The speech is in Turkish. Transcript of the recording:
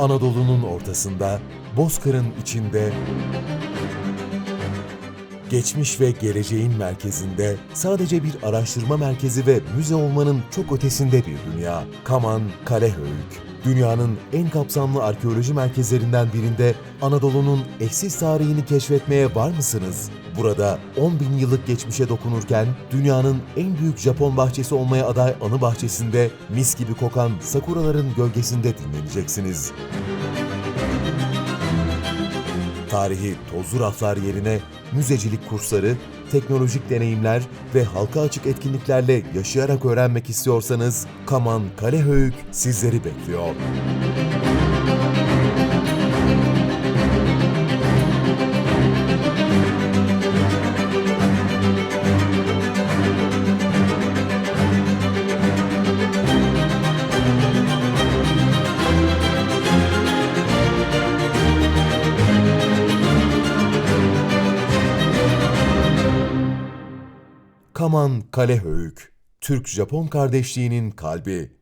Anadolu'nun ortasında, Bozkır'ın içinde, geçmiş ve geleceğin merkezinde sadece bir araştırma merkezi ve müze olmanın çok ötesinde bir dünya. Kaman Kalehöyük. Dünyanın en kapsamlı arkeoloji merkezlerinden birinde Anadolu'nun eşsiz tarihini keşfetmeye var mısınız? Burada 10 bin yıllık geçmişe dokunurken dünyanın en büyük Japon bahçesi olmaya aday anı bahçesinde mis gibi kokan sakuraların gölgesinde dinleneceksiniz. Tarihi tozlu raflar yerine müzecilik kursları, teknolojik deneyimler ve halka açık etkinliklerle yaşayarak öğrenmek istiyorsanız Kaman Kalehöyük sizleri bekliyor. Kaman Kalehöyük, Türk-Japon kardeşliğinin kalbi.